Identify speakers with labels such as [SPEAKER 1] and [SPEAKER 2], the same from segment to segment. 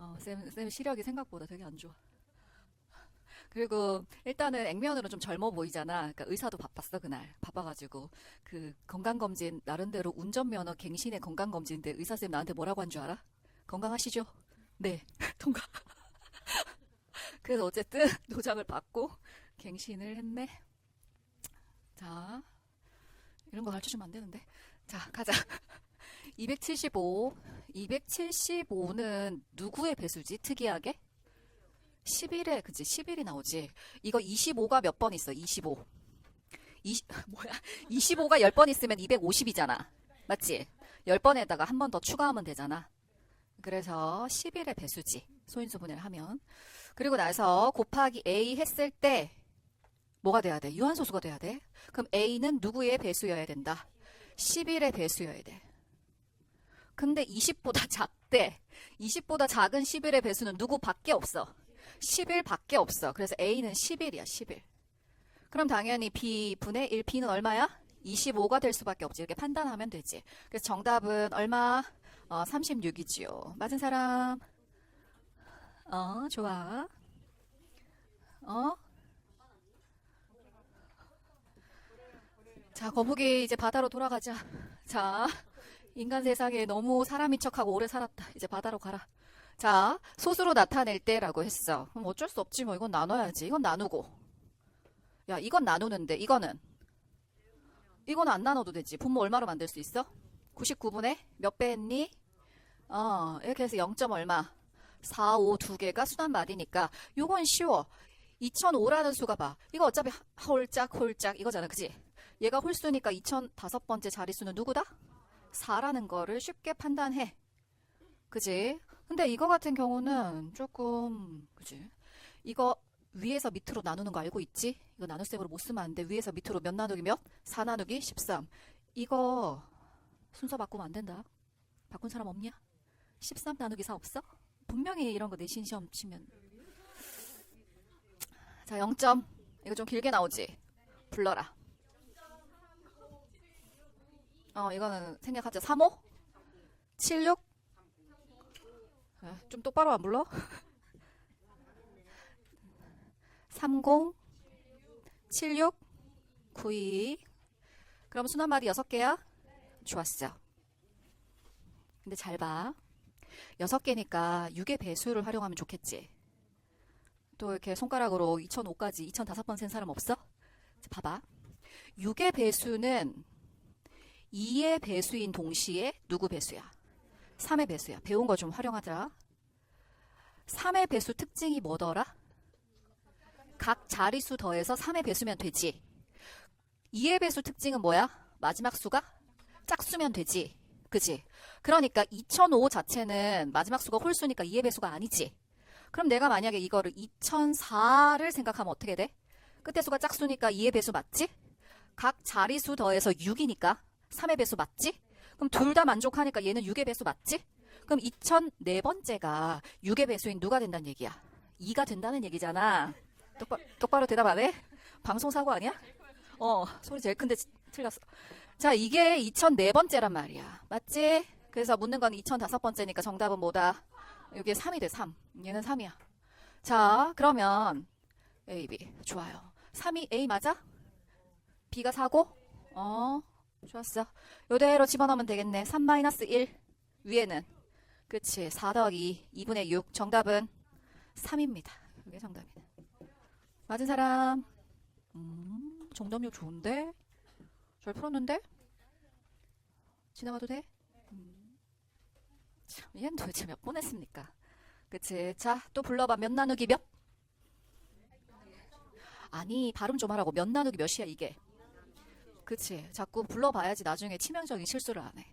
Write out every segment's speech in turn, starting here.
[SPEAKER 1] 어, 쌤, 쌤 시력이 생각보다 되게 안 좋아. 그리고 일단은 액면으로 좀 젊어 보이잖아. 그러니까 의사도 바빴어 그날. 바빠가지고 그 건강검진 나름대로 운전면허 갱신의 건강검진인데 의사 쌤 나한테 뭐라고 한 줄 알아? 건강하시죠? 네. 통과. 그래서 어쨌든 도장을 받고 갱신을 했네. 자, 이런 거 가르쳐 주면 안 되는데. 자, 가자. 275. 275는 누구의 배수지? 특이하게? 11에, 그치, 11이 나오지. 이거 25가 몇 번 있어? 25. 20, 뭐야? 25가 10번 있으면 250이잖아. 맞지? 10번에다가 한 번 더 추가하면 되잖아. 그래서 11의 배수지. 소인수 분해를 하면. 그리고 나서 곱하기 A 했을 때 뭐가 돼야 돼? 유한소수가 돼야 돼. 그럼 A는 누구의 배수여야 된다? 11의 배수여야 돼. 근데 20보다 작대. 20보다 작은 11의 배수는 누구밖에 없어. 11밖에 없어. 그래서 A는 11이야, 11. 그럼 당연히 B분의 1, B는 얼마야? 25가 될 수밖에 없지. 이렇게 판단하면 되지. 그래서 정답은 얼마? 어, 36이지요. 맞은 사람? 어, 좋아. 어? 자, 거북이 이제 바다로 돌아가자. 자, 인간 세상에 너무 사람인 척하고 오래 살았다. 이제 바다로 가라. 자, 소수로 나타낼 때라고 했어. 그럼 어쩔 수 없지 뭐 이건 나눠야지. 이건 나누고. 야, 이건 나누는데 이거는 이건 안 나눠도 되지. 분모 얼마로 만들 수 있어? 99분의 몇 배 했니? 어, 이렇게 해서 0. 얼마? 4, 5 두 개가 순환 말이니까 요건 쉬워. 2005라는 수가 봐. 이거 어차피 하- 홀짝 홀짝 이거잖아. 그지? 얘가 홀수니까 2005번째 자릿수는 누구다? 4라는 거를 쉽게 판단해. 그지? 근데 이거 같은 경우는 조금, 그지? 이거 위에서 밑으로 나누는 거 알고 있지? 이거 나눗셈으로 못 쓰면 안 돼. 위에서 밑으로 몇 나누기 몇? 4 나누기 13. 이거 순서 바꾸면 안 된다. 바꾼 사람 없냐? 13 나누기 4 없어? 분명히 이런 거 내신 시험 치면. 자, 0점. 이거 좀 길게 나오지? 불러라. 어, 이거는 생략하자. 35? 76? 아, 좀 똑바로 안 불러? 30? 76? 92? 그럼 순환말이 6개야? 좋았어. 근데 잘 봐. 6개니까 6의 배수를 활용하면 좋겠지. 또 이렇게 손가락으로 2005까지 2005번 센 사람 없어? 자, 봐봐. 6의 배수는 2의 배수인 동시에 누구 배수야? 3의 배수야. 배운 거 좀 활용하자. 3의 배수 특징이 뭐더라? 각 자릿수 더해서 3의 배수면 되지. 2의 배수 특징은 뭐야? 마지막 수가 짝수면 되지. 그지? 그러니까 2005 자체는 마지막 수가 홀수니까 2의 배수가 아니지. 그럼 내가 만약에 이거를 2004를 생각하면 어떻게 돼? 끝에 수가 짝수니까 2의 배수 맞지? 각 자릿수 더해서 6이니까 3의 배수 맞지? 그럼 둘 다 만족하니까 얘는 6의 배수 맞지? 그럼 2004번째가 6의 배수인 누가 된다는 얘기야? 2가 된다는 얘기잖아. 똑바, 똑바로 대답 안 해? 방송 사고 아니야? 어, 소리 제일 큰데 틀렸어. 자, 이게 2004번째란 말이야. 맞지? 그래서 묻는 건 2005번째니까 정답은 뭐다? 이게 3이 돼, 3. 얘는 3이야. 자, 그러면 A, B. 좋아요. 3이 A 맞아? B가 4고? 어, 좋았어. 요대로 집어넣으면 되겠네. 3-1 위에는 그치 4 더하기 2분의 6 정답은 3입니다. 이게 정답이네. 맞은 사람 음, 정답력 좋은데? 잘 풀었는데? 지나가도 돼? 음. 참, 얘는 도대체 몇 번 했습니까? 그치 자 또 불러봐 몇 나누기 몇? 아니 발음 좀 하라고 몇 나누기 몇이야 이게 그치. 자꾸 불러봐야지 나중에 치명적인 실수를 안 해.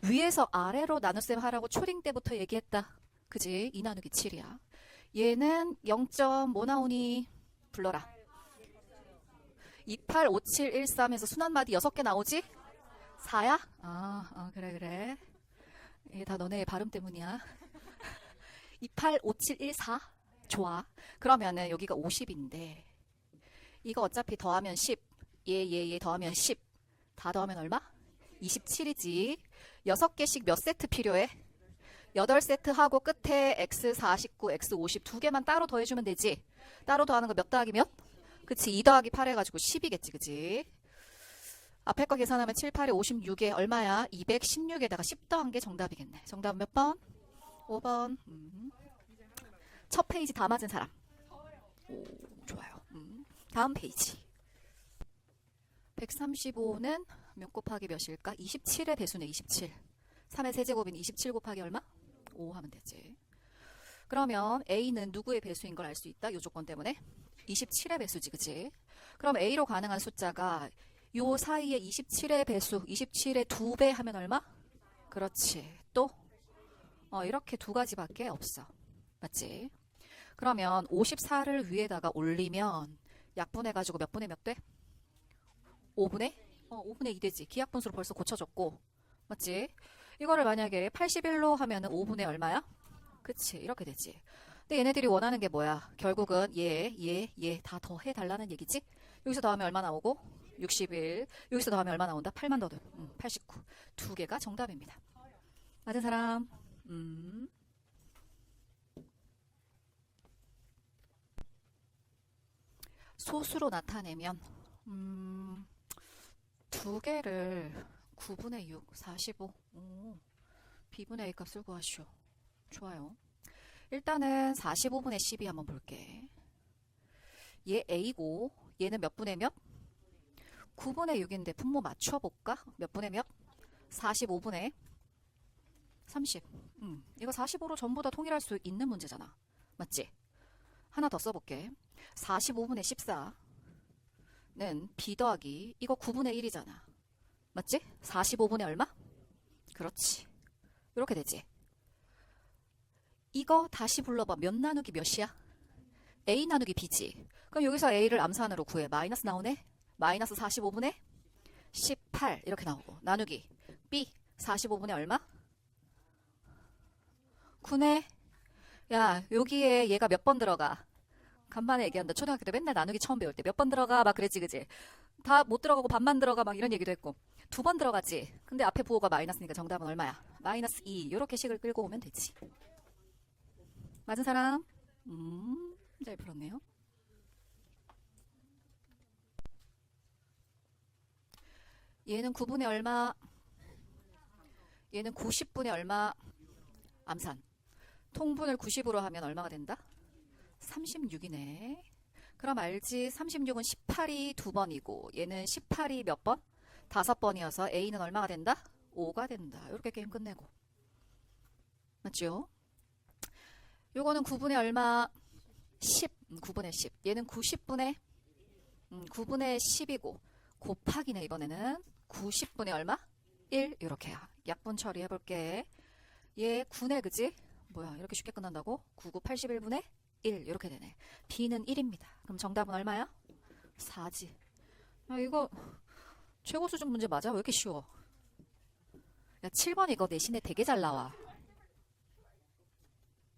[SPEAKER 1] 위에서 아래로 나눗셈 하라고 초딩 때부터 얘기했다. 그지? 2 나누기 7이야. 얘는 0점 뭐 나오니? 불러라. 285713에서 순환마디 6개 나오지? 4야? 아, 아, 그래, 그래. 이게 다 너네 발음 때문이야. 285714? 좋아. 그러면은 여기가 50인데, 이거 어차피 더하면 10. 얘, 얘, 얘 더하면 10. 다 더하면 얼마? 27이지. 6개씩 몇 세트 필요해? 8세트 하고 끝에 x49, x50 두 개만 따로 더해주면 되지. 따로 더하는 거 몇 더하기 몇? 그치, 2 더하기 8 해가지고 10이겠지, 그치? 앞에 거 계산하면 7, 8에 56에 얼마야? 216에다가 10 더한 게 정답이겠네. 정답 몇 번? 5번. 음. 첫 페이지 다 맞은 사람. 오, 좋아요. 음. 다음 페이지. 135는 몇 곱하기 몇일까? 27의 배수네, 27. 3의 세제곱인 27 곱하기 얼마? 5 하면 되지. 그러면 A는 누구의 배수인 걸 알 수 있다? 요 조건 때문에. 27의 배수지, 그치? 그럼 A로 가능한 숫자가 요 사이에 27의 배수, 27의 두배 하면 얼마? 그렇지. 또? 어, 이렇게 두 가지밖에 없어. 맞지? 그러면 54를 위에다가 올리면 약분해가지고 몇 분의 몇 돼? 5분의? 어, 5분의 2 되지. 기약 분수로 벌써 고쳐줬고. 맞지? 이거를 만약에 81로 하면은 5분의 얼마야? 그치. 이렇게 되지. 근데 얘네들이 원하는 게 뭐야? 결국은 얘, 얘, 얘 다 더해 달라는 얘기지? 여기서 더하면 얼마 나오고? 61. 여기서 더하면 얼마 나온다? 8만 더듬. 음, 89. 두 개가 정답입니다. 맞은 사람? 음. 소수로 나타내면 음, 두 개를 9분의 6, 45. 오, b분의 a 값을 구하시오. 좋아요. 일단은 45분의 12 한번 볼게. 얘 a고 얘는 몇 분의 몇? 9분의 6인데 분모 맞춰볼까? 몇 분의 몇? 45분의 30. 음, 이거 45로 전부 다 통일할 수 있는 문제잖아. 맞지? 하나 더 써볼게. 45분의 14 는 b 더하기 이거 9분의 1이잖아. 맞지? 45분의 얼마? 그렇지. 이렇게 되지. 이거 다시 불러봐. 몇 나누기 몇이야? a 나누기 b지. 그럼 여기서 a를 암산으로 구해. 마이너스 나오네? 마이너스 45분의 18 이렇게 나오고 나누기 b 45분의 얼마? 9네. 야 여기에 얘가 몇 번 들어가? 간만에 얘기한다. 초등학교 때 맨날 나누기 처음 배울 때 몇 번 들어가 막 그랬지 그지? 다 못 들어가고 반만 들어가 막 이런 얘기도 했고 두 번 들어가지. 근데 앞에 부호가 마이너스니까 정답은 얼마야? 마이너스 2 이렇게 식을 끌고 오면 되지. 맞은 사람? 음, 잘 풀었네요. 얘는 9분의 얼마? 얘는 90분의 얼마? 암산. 통분을 90으로 하면 얼마가 된다? 36이네. 그럼 알지? 36은 18이 두 번이고 얘는 18이 몇 번? 다섯 번이어서 A는 얼마가 된다? 5가 된다. 이렇게 게임 끝내고. 맞죠? 요거는 9분의 얼마? 10. 음, 9분의 10. 얘는 90분의 음, 9분의 10이고 곱하기네 이번에는 90분의 얼마? 1 이렇게야. 약분 처리해 볼게. 얘 9네 그지? 뭐야 이렇게 쉽게 끝난다고? 99 81분의 1 이렇게 되네. B는 1입니다. 그럼 정답은 얼마야? 4지. 야 이거 최고 수준 문제 맞아? 왜 이렇게 쉬워? 야 7번 이거 내신에 되게 잘 나와.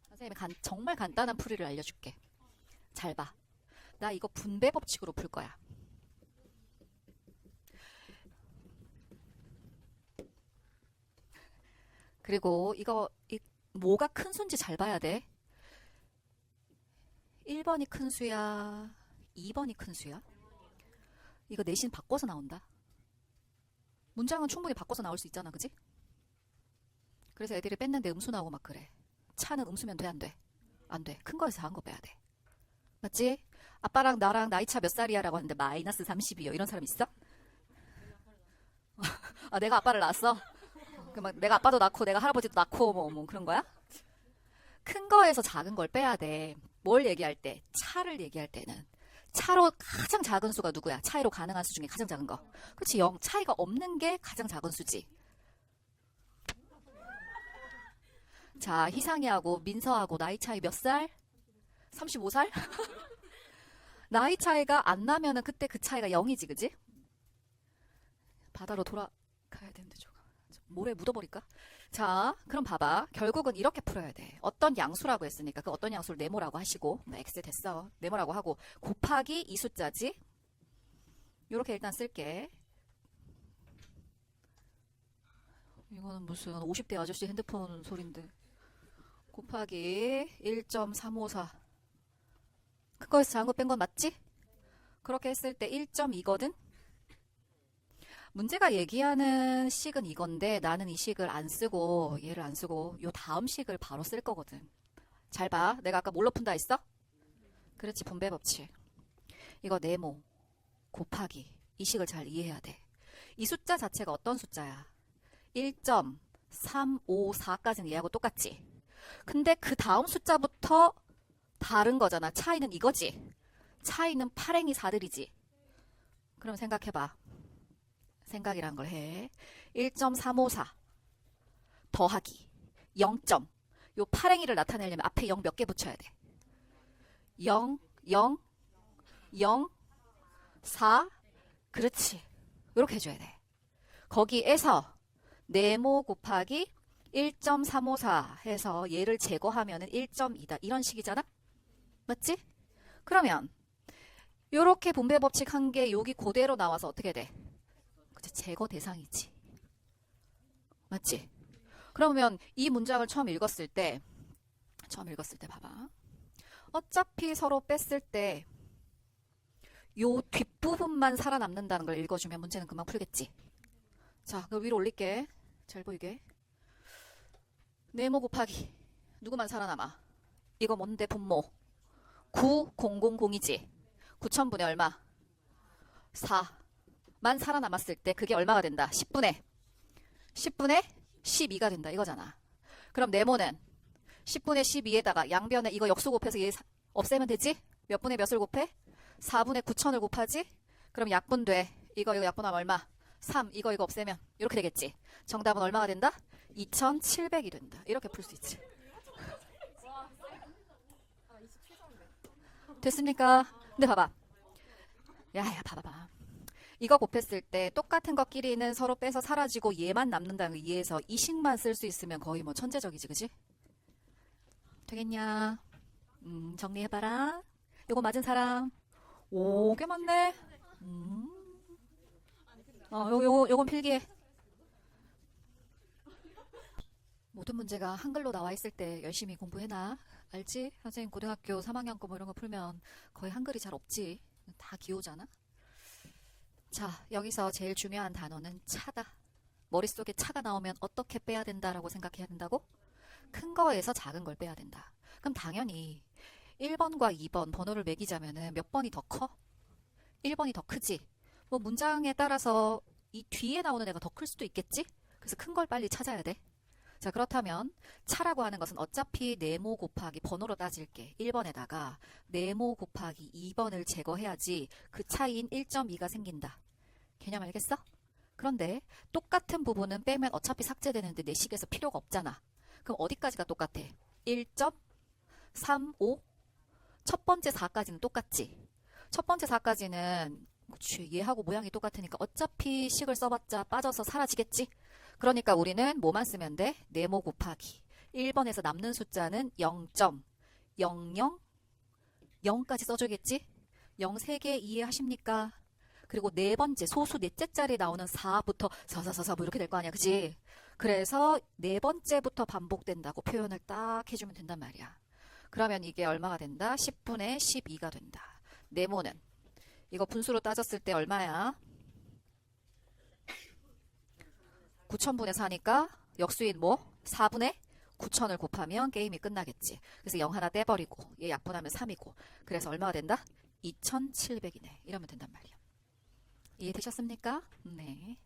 [SPEAKER 1] 선생님이 간- 정말 간단한 풀이를 알려줄게. 잘 봐. 나 이거 분배 법칙으로 풀 거야. 그리고 이거 이, 뭐가 큰 수인지 잘 봐야 돼. 1번이 큰 수야? 2번이 큰 수야? 이거 내신 바꿔서 나온다. 문장은 충분히 바꿔서 나올 수 있잖아, 그지? 그래서 애들이 뺐는데 음수 나오고 막 그래. 차는 음수면 돼, 안 돼? 안 돼. 큰 거에서 작은 거 빼야 돼. 맞지? 아빠랑 나랑 나이 차 몇 살이야? 라고 하는데 마이너스 30이요. 이런 사람 있어? 아, 내가 아빠를 낳았어? 그막 내가 아빠도 낳고 내가 할아버지도 낳고 뭐, 뭐 그런 거야? 큰 거에서 작은 걸 빼야 돼. 뭘 얘기할 때? 차를 얘기할 때는. 차로 가장 작은 수가 누구야? 차이로 가능한 수 중에 가장 작은 거. 그치? 0. 차이가 없는 게 가장 작은 수지. 자, 희상이하고 민서하고 나이 차이 몇 살? 35살? 나이 차이가 안 나면은 그때 그 차이가 0이지, 그지? 바다로 돌아가야 되는데, 저거. 모래 묻어버릴까? 자, 그럼 봐봐. 결국은 이렇게 풀어야 돼. 어떤 양수라고 했으니까 그 어떤 양수를 네모라고 하시고, 뭐 x 됐어. 네모라고 하고, 곱하기 이 숫자지? 요렇게 일단 쓸게. 이거는 무슨 50대 아저씨 핸드폰 소리인데. 곱하기 1.354. 그거에서 작은 거 뺀 건 맞지? 그렇게 했을 때 1.2거든? 문제가 얘기하는 식은 이건데 나는 이 식을 안 쓰고 얘를 안 쓰고 요 다음 식을 바로 쓸 거거든. 잘 봐. 내가 아까 뭘로 푼다 했어? 그렇지. 분배 법칙. 이거 네모 곱하기 이 식을 잘 이해해야 돼. 이 숫자 자체가 어떤 숫자야? 1.354까지는 얘하고 똑같지. 근데 그 다음 숫자부터 다른 거잖아. 차이는 이거지. 차이는 파랭이 4들이지. 그럼 생각해봐. 생각이란 걸 해. 1.354 더하기 0. 요 파랭이를 나타내려면 앞에 0 몇 개 붙여야 돼. 0, 0, 0, 4. 그렇지. 이렇게 해줘야 돼. 거기에서 네모 곱하기 1.354 해서 얘를 제거하면 은 1.2다. 이런 식이잖아? 맞지? 그러면 요렇게 분배 법칙 한게 여기 그대로 나와서 어떻게 돼? 제거 대상이지. 맞지? 그러면 이 문장을 처음 읽었을 때 처음 읽었을 때 봐봐. 어차피 서로 뺐을 때 요 뒷부분만 살아남는다는 걸 읽어주면 문제는 금방 풀겠지. 자, 그 위로 올릴게. 잘 보이게. 네모 곱하기. 누구만 살아남아? 이거 뭔데 분모? 9000이지. 9000분의 얼마? 4 만 살아남았을 때 그게 얼마가 된다? 10분의 10분의 12가 된다. 이거잖아. 그럼 네모는 10분의 12에다가 양변에 이거 역수 곱해서 얘 사- 없애면 되지? 몇 분의 몇을 곱해? 4분의 9천을 곱하지? 그럼 약분 돼. 이거 이거 약분하면 얼마? 3. 이거 이거 없애면 이렇게 되겠지. 정답은 얼마가 된다? 2700이 된다. 이렇게 풀 수 있지. 됐습니까? 근데 봐봐. 야야 봐봐봐. 이거 곱했을 때 똑같은 것끼리는 서로 빼서 사라지고 얘만 남는다는 걸 이해해서 이 식만 쓸 수 있으면 거의 뭐 천재적이지 그지? 되겠냐? 음, 정리해봐라. 요거 맞은 사람. 오, 꽤 많네. 음. 어, 요, 요, 요건 필기해. 모든 문제가 한글로 나와 있을 때 열심히 공부해놔. 알지? 선생님 고등학교 3학년 거 뭐 이런 거 풀면 거의 한글이 잘 없지. 다 기호잖아. 자, 여기서 제일 중요한 단어는 차다. 머릿속에 차가 나오면 어떻게 빼야 된다라고 생각해야 된다고? 큰 거에서 작은 걸 빼야 된다. 그럼 당연히 1번과 2번 번호를 매기자면은 몇 번이 더 커? 1번이 더 크지. 뭐 문장에 따라서 이 뒤에 나오는 애가 더 클 수도 있겠지? 그래서 큰 걸 빨리 찾아야 돼. 자, 그렇다면 차라고 하는 것은 어차피 네모 곱하기 번호로 따질게. 1번에다가 네모 곱하기 2번을 제거해야지 그 차이인 1.2가 생긴다. 개념 알겠어? 그런데 똑같은 부분은 빼면 어차피 삭제되는데 내 식에서 필요가 없잖아. 그럼 어디까지가 똑같아? 1.35? 첫 번째 4까지는 똑같지. 첫 번째 4까지는 그치, 얘하고 모양이 똑같으니까 어차피 식을 써봤자 빠져서 사라지겠지. 그러니까 우리는 뭐만 쓰면 돼? 네모 곱하기. 1번에서 남는 숫자는 0.00 0까지 써주겠지? 0 3개 이해하십니까? 그리고 네 번째 소수 넷째 자리에 나오는 4부터 444뭐 이렇게 될 거 아니야. 그지? 그래서 네 번째부터 반복된다고 표현을 딱 해주면 된단 말이야. 그러면 이게 얼마가 된다? 10분의 12가 된다. 네모는 이거 분수로 따졌을 때 얼마야? 9천분의 4니까 역수인 뭐? 4분의 9천을 곱하면 게임이 끝나겠지. 그래서 0 하나 떼버리고 얘 약분하면 3이고 그래서 얼마가 된다? 2700이네. 이러면 된단 말이야. 이해되셨습니까? 네.